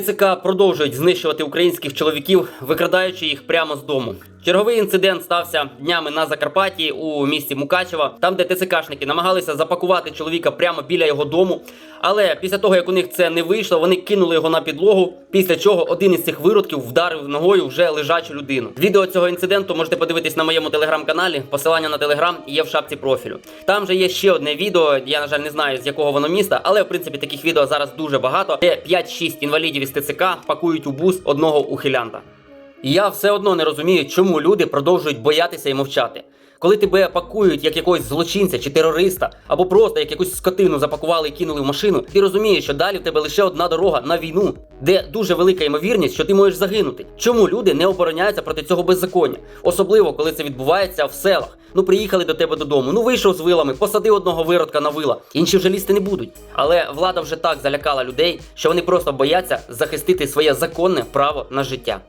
ТЦК продовжують знищувати українських чоловіків, викрадаючи їх прямо з дому. Черговий інцидент стався днями на Закарпатті у місті Мукачево, там, де ТЦКшники намагалися запакувати чоловіка прямо біля його дому. Але після того, як у них це не вийшло, вони кинули його на підлогу. Після чого один із цих виродків вдарив ногою вже лежачу людину. Відео цього інциденту можете подивитись на моєму телеграм-каналі. Посилання на телеграм є в шапці профілю. Там же є ще одне відео. Я на жаль не знаю з якого воно міста, але в принципі таких відео зараз дуже багато. Де 5-6 інвалідів із ТЦК пакують у бус одного ухилянта. І я все одно не розумію, чому люди продовжують боятися і мовчати. Коли тебе пакують як якогось злочинця чи терориста, або просто як якусь скотину запакували і кинули в машину, ти розумієш, що далі в тебе лише одна дорога на війну, де дуже велика ймовірність, що ти можеш загинути. Чому люди не обороняються проти цього беззаконня? Особливо, коли це відбувається в селах. Ну приїхали до тебе додому, ну вийшов з вилами, посадив одного виродка на вила. Інші вже лізти не будуть. Але влада вже так залякала людей, що вони просто бояться захистити своє законне право на життя.